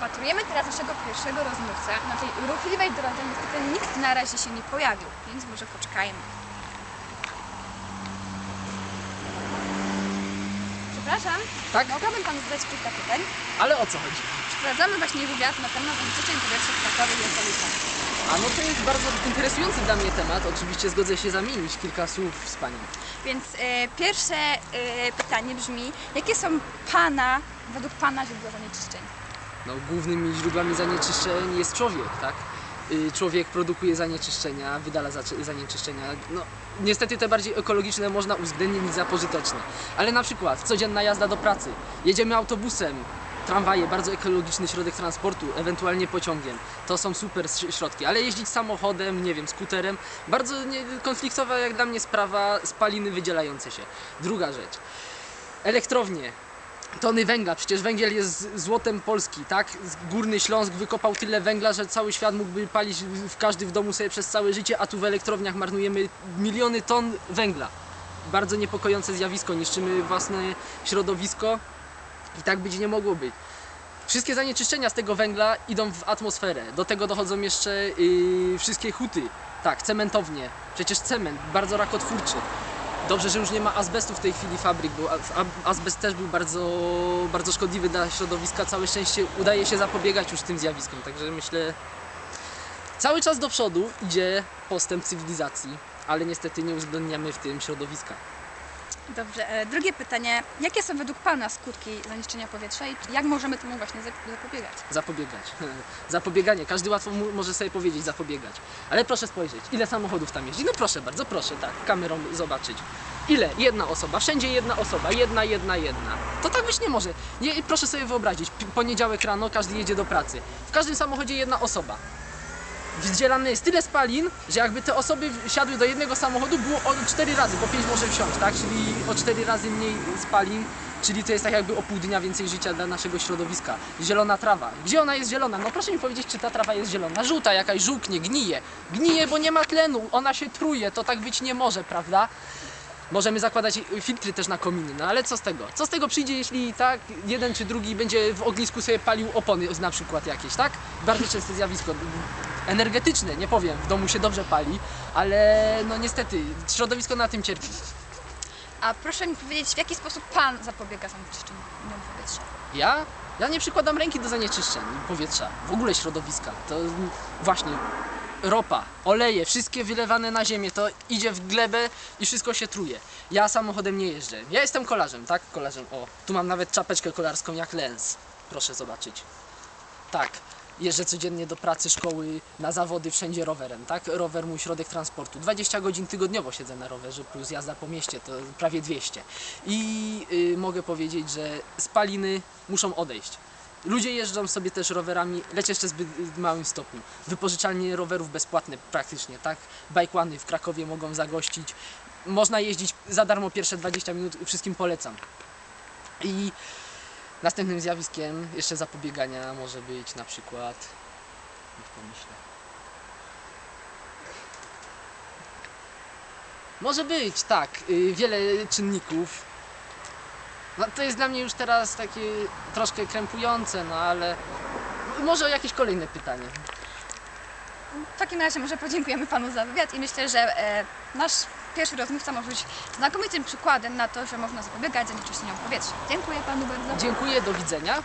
Patrujemy teraz naszego pierwszego rozmówcę. Na tej ruchliwej drodze niestety nikt na razie się nie pojawił, więc może poczekajmy. Przepraszam, Tak? mogłabym Panu zadać kilka pytań? Ale o co chodzi? Przeprowadzamy właśnie wywiad na temat zanieczyszczeń powietrza w Krakowie i okolicy. A no to jest bardzo interesujący dla mnie temat. Oczywiście zgodzę się zamienić kilka słów z Panią. Więc e, pierwsze e, pytanie brzmi, jakie są Pana, według Pana źródła zanieczyszczeń? No, głównymi źródłami zanieczyszczeń jest człowiek, tak? Y, Człowiek produkuje zanieczyszczenia, wydala zanieczyszczenia. No, niestety te bardziej ekologiczne można uwzględnić za pożyteczne. Ale na przykład codzienna jazda do pracy. Jedziemy autobusem, tramwaje, bardzo ekologiczny środek transportu, ewentualnie pociągiem. To są super środki. Ale jeździć samochodem, nie wiem, skuterem, bardzo nie, konfliktowa jak dla mnie sprawa spaliny wydzielające się. Druga rzecz. Elektrownie, tony węgla. Przecież węgiel jest złotem Polski, tak? Górny Śląsk wykopał tyle węgla, że cały świat mógłby palić w każdy w domu sobie przez całe życie, a tu w elektrowniach marnujemy miliony ton węgla. Bardzo niepokojące zjawisko, niszczymy własne środowisko i tak być nie mogło być. Wszystkie zanieczyszczenia z tego węgla idą w atmosferę. Do tego dochodzą jeszcze yy, wszystkie huty, tak, cementownie. Przecież cement, bardzo rakotwórczy. Dobrze, że już nie ma azbestu w tej chwili fabryk, bo azbest też był bardzo, bardzo szkodliwy dla środowiska. Całe szczęście udaje się zapobiegać już tym zjawiskom, także myślę, cały czas do przodu idzie postęp cywilizacji, ale niestety nie uwzględniamy w tym środowiska. Dobrze, e, drugie pytanie. Jakie są według Pana skutki zanieczyszczenia powietrza i jak możemy temu właśnie zap- zapobiegać? Zapobiegać. Zapobieganie. Każdy łatwo może sobie powiedzieć zapobiegać. Ale proszę spojrzeć, ile samochodów tam jeździ. No proszę bardzo, proszę tak, kamerą zobaczyć. Ile? Jedna osoba, wszędzie jedna osoba, jedna, jedna, jedna. To tak być nie może. Nie, proszę sobie wyobrazić, poniedziałek rano każdy jedzie do pracy. W każdym samochodzie jedna osoba. Wydzielane jest tyle spalin, że jakby te osoby siadły do jednego samochodu, było o 4 razy, bo 5 może wsiąść, tak? Czyli o 4 razy mniej spalin, czyli to jest tak jakby o pół dnia więcej życia dla naszego środowiska. Zielona trawa. Gdzie ona jest zielona? No proszę mi powiedzieć, czy ta trawa jest zielona. Żółta jakaś, żółknie, gnije. Gnije, bo nie ma tlenu, ona się truje, to tak być nie może, prawda? Możemy zakładać filtry też na kominy, no ale co z tego? Co z tego przyjdzie, jeśli tak, jeden czy drugi będzie w ognisku sobie palił opony na przykład jakieś, tak? Bardzo częste zjawisko. Energetyczne, nie powiem, w domu się dobrze pali, ale no niestety, środowisko na tym cierpi. A proszę mi powiedzieć, w jaki sposób Pan zapobiega zanieczyszczeniu powietrza? Ja? Ja nie przykładam ręki do zanieczyszczeń powietrza, w ogóle środowiska. To właśnie ropa, oleje, wszystkie wylewane na ziemię, to idzie w glebę i wszystko się truje. Ja samochodem nie jeżdżę. Ja jestem kolarzem, tak? Kolarzem. O, tu mam nawet czapeczkę kolarską jak lens. Proszę zobaczyć. Tak. Jeżdżę codziennie do pracy, szkoły, na zawody, wszędzie rowerem, tak? Rower mój środek transportu. 20 godzin tygodniowo siedzę na rowerze, plus jazda po mieście, to prawie 200. I y, mogę powiedzieć, że spaliny muszą odejść. Ludzie jeżdżą sobie też rowerami, lecz jeszcze zbyt małym stopniu. Wypożyczalnie rowerów bezpłatne praktycznie, tak? Bajkłany w Krakowie mogą zagościć. Można jeździć za darmo pierwsze 20 minut, wszystkim polecam. I następnym zjawiskiem jeszcze zapobiegania może być na przykład... Niech pomyślę. Może być, tak, y, wiele czynników. No, to jest dla mnie już teraz takie troszkę krępujące, no ale może jakieś kolejne pytanie. W takim razie może podziękujemy Panu za wywiad i myślę, że e, nasz pierwszy rozmówca może być znakomitym przykładem na to, że można zapobiegać zanieczyszczeniom powietrza. Dziękuję Panu bardzo. Dziękuję, do widzenia.